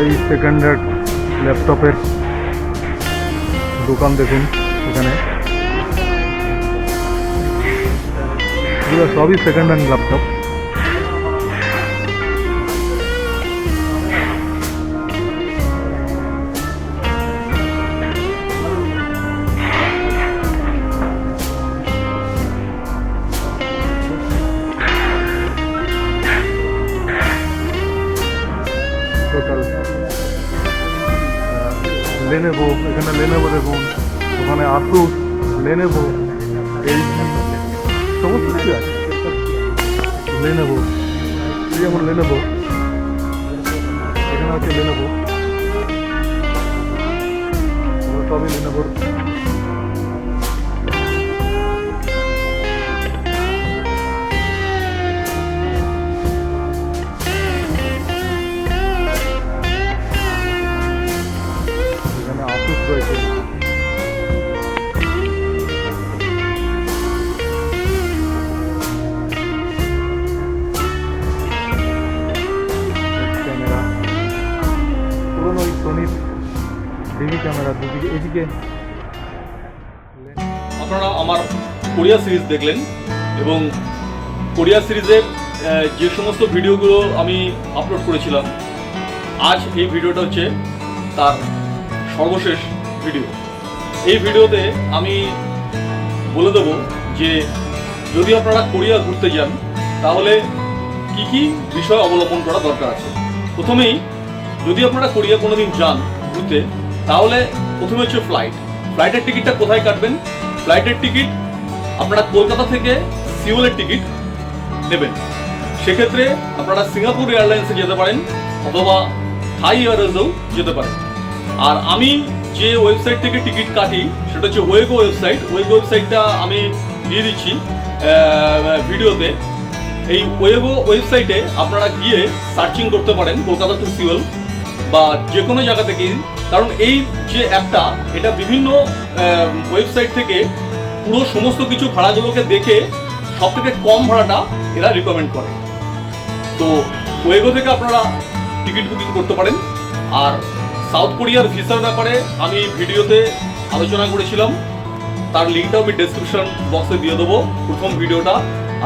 এই second hand ল্যাপটপের দোকান দেখুন এখানে। সবই সেকেন্ড হ্যান্ড ল্যাপটপ লেনেভো এখানে লেনেভো দেখুন, ওখানে আসুস লেনেভো এই সমস্ত কিছু আছে। লেনেভো এই যেমন লেনেভো এখানে আছে লেনেভো সবই লেনেভোর এদিকে আপনারা আমার কোরিয়া সিরিজ দেখলেন এবং কোরিয়া সিরিজের আহ, যে সমস্ত ভিডিওগুলো আমি আপলোড করেছিলাম আজ এই ভিডিওটা হচ্ছে তার সর্বশেষ ভিডিও। এই ভিডিওতে আমি বলে দেব যে যদি আপনারা কোরিয়া ঘুরতে যান তাহলে কি কি বিষয় অবলম্বন করা দরকার আছে? প্রথমেই যদি আপনারা কোরিয়া কোনোদিন যান ঘুরতে তাহলে প্রথমে হচ্ছে ফ্লাইট ফ্লাইটের টিকিটটা কোথায় কাটবেন? ফ্লাইটের টিকিট আপনারা কলকাতা থেকে সিওলের টিকিট নেবেন। সেক্ষেত্রে আপনারা সিঙ্গাপুর এয়ারলাইন্সে যেতে পারেন অথবা থাই এয়ারওয়েজেও যেতে পারেন। আর আমি যে ওয়েবসাইট থেকে টিকিট কাটি, সেটা হচ্ছে ওয়েগো ওয়েবসাইট ওয়েগো ওয়েবসাইটটা আমি দিয়ে দিচ্ছি ভিডিওতে। এই ওয়েগো ওয়েবসাইটে আপনারা গিয়ে সার্চিং করতে পারেন কলকাতা টু সিওল বা যে কোনো জায়গা থেকে কারণ এই যে অ্যাপটা এটা বিভিন্ন ওয়েবসাইট থেকে পুরো সমস্ত কিছু ভাড়াগুলোকে দেখে সব থেকে কম ভাড়াটা এরা রিকমেন্ড করে। তো ওয়েগো থেকে আপনারা টিকিট বুকিং করতে পারেন। আর সাউথ কোরিয়ার ভিসার ব্যাপারে আমি ভিডিওতে আলোচনা করেছিলাম। তার লিঙ্কটা আমি ডেসক্রিপশন বক্সে দিয়ে দেবো। প্রথম ভিডিওটা,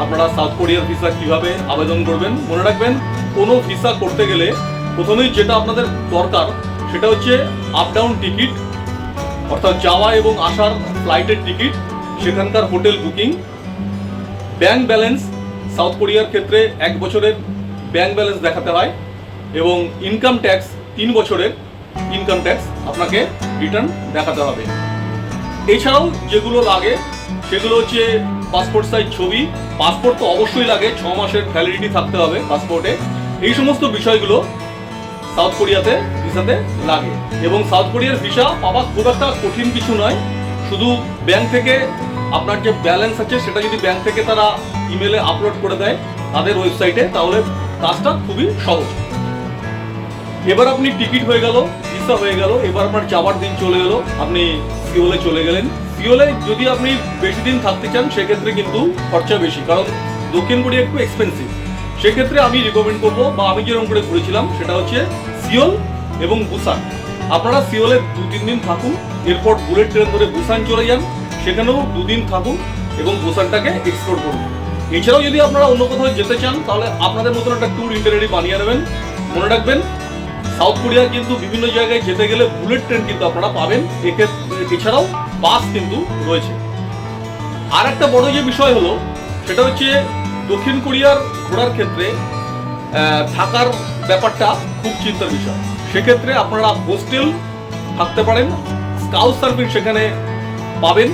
আপনারা সাউথ কোরিয়ার ভিসা কীভাবে আবেদন করবেন, মনে রাখবেন, কোনো ভিসা করতে গেলে প্রথমেই যেটা আপনাদের দরকার, সেটা হচ্ছে আপ ডাউন টিকিট অর্থাৎ যাওয়া এবং আসার ফ্লাইটের টিকিট সেখানকার hotel booking bank balance south কোরিয়ার ক্ষেত্রে এক বছরের ব্যাংক ব্যালেন্স দেখাতে হয় এবং ইনকাম ট্যাক্স তিন বছরের ইনকাম ট্যাক্স আপনাকে রিটার্ন দেখাতে হবে। এছাড়াও যেগুলো লাগে, সেগুলো হচ্ছে পাসপোর্ট সাইজ ছবি। পাসপোর্ট তো অবশ্যই লাগে, ছ মাসের ভ্যালিডিটি থাকতে হবে পাসপোর্টে এই সমস্ত বিষয়গুলো সাউথ কোরিয়াতে ভিসাতে লাগে। এবং সাউথ কোরিয়ার ভিসা পাওয়া খুব একটা কঠিন কিছু নয়। শুধু ব্যাংক থেকে আপনার যে ব্যালেন্স আছে, সেটা যদি ব্যাংক থেকে তারা ইমেলে আপলোড করে দেয় তাদের ওয়েবসাইটে তাহলে কাজটা খুবই সহজ। এবার আপনি টিকিট হয়ে গেল ভিসা হয়ে গেল, এবার আপনার যাওয়ার দিন চলে এলো, আপনি সিওলে চলে গেলেন। সিওলে যদি আপনি বেশি দিন থাকতে চান, সেক্ষেত্রে কিন্তু খরচা বেশি, কারণ দক্ষিণ কোরিয়া একটু এক্সপেন্সিভ সেক্ষেত্রে আমি রিকমেন্ড করব, বা আমি যেরকম করে ঘুরেছিলাম, সেটা হচ্ছে সিওল এবং বুসান আপনারা সিওলে দু তিন দিন থাকুন, এরপর বুলেট ট্রেন ধরে বুসান চলে যান, সেখানেও দুদিন থাকুন এবং বুসানটাকে এক্সপ্লোর করুন। এছাড়াও যদি আপনারা অন্য কোথাও যেতে চান, তাহলে আপনাদের মতন একটা ট্যুর ইন্টারনেটে বানিয়ে নেবেন। মনে রাখবেন সাউথ কোরিয়া কিন্তু বিভিন্ন জায়গায় যেতে গেলে বুলেট ট্রেন কিন্তু আপনারা পাবেন, এক্ষেত্রে এছাড়াও বাস কিন্তু রয়েছে। আর একটা বড় যে বিষয় হলো, সেটা হচ্ছে দক্ষিণ কোরিয়ার ঘোরার ক্ষেত্রে থাকার ব্যাপারটা খুব চিন্তার বিষয়। সেক্ষেত্রে আপনারা হোস্টেল থাকতে পারেন, স্কাউট সার্ফিং সেখানে পাবেন,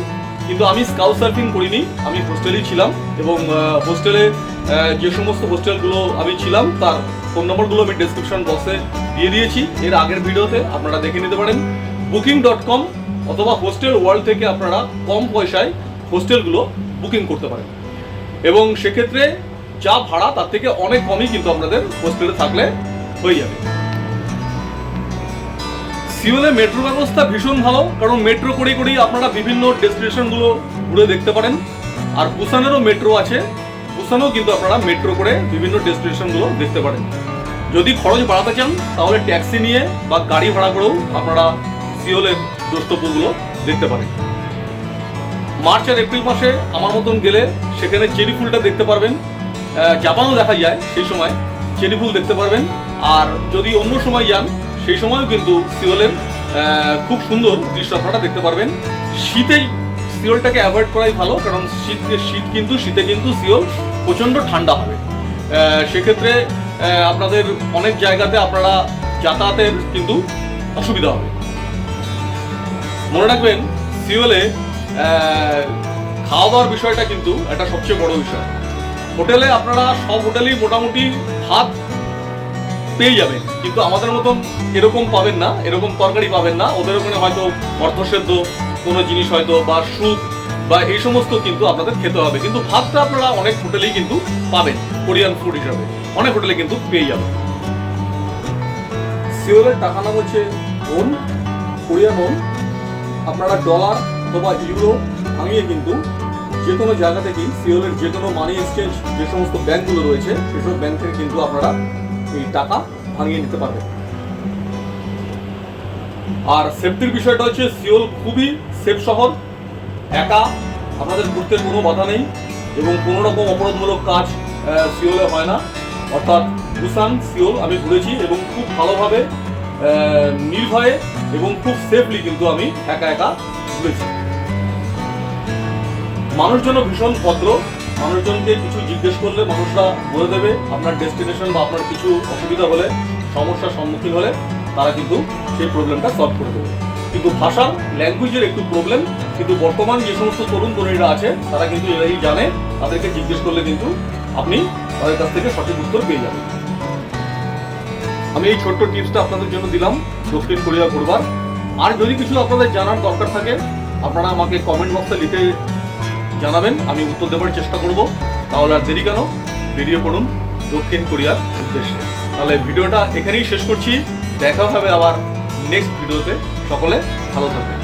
কিন্তু আমি স্কাউট সার্ফিং করিনি, আমি হোস্টেলেই ছিলাম এবং হোস্টেলে যে সমস্ত হোস্টেলগুলো আমি ছিলাম, তার ফোন নম্বরগুলো আমি ডেসক্রিপশন বক্সে দিয়ে দিয়েছি। এর আগের ভিডিওতে আপনারা দেখে নিতে পারেন। বুকিং ডট কম অথবা হোস্টেল ওয়ার্ল্ড থেকে আপনারা কম পয়সায় হোস্টেলগুলো বুকিং করতে পারেন। এবং সেক্ষেত্রে যা ভাড়া, তার থেকে অনেক কমই কিন্তু আপনাদের হোস্টেলে থাকলে হয়ে যাবে। সিওলে মেট্রো ব্যবস্থা ভীষণ ভালো, কারণ মেট্রো করে করেই আপনারা বিভিন্ন ডেস্টিনেশনগুলো ঘুরে দেখতে পারেন। আর বুসানেরও মেট্রো আছে বুসানেও কিন্তু আপনারা মেট্রো করে বিভিন্ন ডেস্টিনেশনগুলো দেখতে পারেন। যদি খরচ বাড়াতে চান, তাহলে ট্যাক্সি নিয়ে বা গাড়ি ভাড়া করেও আপনারা সিওলের দ্রষ্টব্যগুলো দেখতে পারেন। মার্চ আর এপ্রিল মাসে আমার মতন গেলে সেখানে চেরি ফুলটা দেখতে পারবেন। জাপানও দেখা যায় সেই সময়, চেরি ফুল দেখতে পারবেন। আর যদি অন্য সময় যান, সেই সময়ও কিন্তু সিওলের খুব সুন্দর দৃশ্য আপনারা দেখতে পারবেন। শীতেই সিওলটাকে অ্যাভয়েড করাই ভালো, কারণ শীত শীত কিন্তু, শীতে কিন্তু সিওল প্রচণ্ড ঠান্ডা হবে। সেক্ষেত্রে আপনাদের অনেক জায়গাতে আপনারা যাতায়াতের কিন্তু অসুবিধা হবে। মনে রাখবেন, সিওলে খাওয়া দাওয়ার বিষয়টা কিন্তু একটা সবচেয়ে বড় বিষয়। হোটেলে আপনারা সব হোটেলেই মোটামুটি ভাত পেয়ে যাবেন, কিন্তু আমাদের মতন এরকম পাবেন না, এরকম তরকারি পাবেন না। ওদের ওখানে হয়তো অর্ধসেদ্ধ কোনো জিনিস হয়তো, বা স্যুপ, বা এই সমস্ত কিন্তু আপনাদের খেতে হবে। কিন্তু ভাতটা আপনারা অনেক হোটেলেই কিন্তু পাবেন, কোরিয়ান ফুড হিসাবে। অনেক হোটেলে কিন্তু পেয়ে যাবেন। সিওলের টাকা নাম হচ্ছে ওন, কোরিয়ান ওন। আপনারা ডলার অথবা ইউরো। ভাঙিয়ে কিন্তু যে কোনো জায়গা থেকেই সিওলের যে কোনো মানি এক্সচেঞ্জ যে সমস্ত ব্যাংকগুলো রয়েছে, সেসব ব্যাংক থেকে কিন্তু আপনারা এই টাকা ভাঙিয়ে নিতে পারবেন। আর সেফটির বিষয়টা হচ্ছে সিওল খুবই সেফ শহর, একা, আপনাদের ঘুরতে কোনো বাধা নেই এবং কোনো রকম অপরাধমূলক কাজ সিওলে হয় না। অর্থাৎ বুসান সিওল আমি ঘুরেছি এবং খুব ভালোভাবে নির্ভয়ে এবং খুব সেফলি কিন্তু আমি একা একা ঘুরেছি। মানুষজন ভীষণ ভদ্র। মানুষজনকে কিছু জিজ্ঞেস করলে মানুষরা বলে দেবে আপনার ডেস্টিনেশন বা আপনার কিছু অসুবিধা হলে, সমস্যার সম্মুখীন হলে তারা কিন্তু সেই প্রবলেমটা সলভ করে দেবে। কিন্তু ভাষা ল্যাঙ্গুয়েজের একটু প্রবলেম কিন্তু বর্তমান যে সমস্ত তরুণ তরুণীরা আছে, তারা কিন্তু এরাই জানে, তাদেরকে জিজ্ঞেস করলে কিন্তু আপনি তাদের কাছ থেকে সঠিক উত্তর পেয়ে যাবেন। আমি এই ছোট্ট টিপসটা আপনাদের জন্য দিলাম, দক্ষিণ কোরিয়া ঘুরবার। আর যদি কিছু আপনাদের জানার দরকার থাকে, আপনারা আমাকে কমেন্ট বক্সে লিখে জানাবেন, আমি উত্তর দেওয়ার চেষ্টা করব। তাহলে আর দেরি কেন? বেরিয়ে পড়ুন দক্ষিণ কোরিয়ার উদ্দেশ্যে। তাহলে ভিডিওটা এখানেই শেষ করছি। দেখা হবে আবার নেক্সট ভিডিওতে সকলে ভালো থাকবেন।